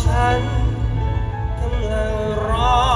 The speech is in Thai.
ฉันกำลังรอ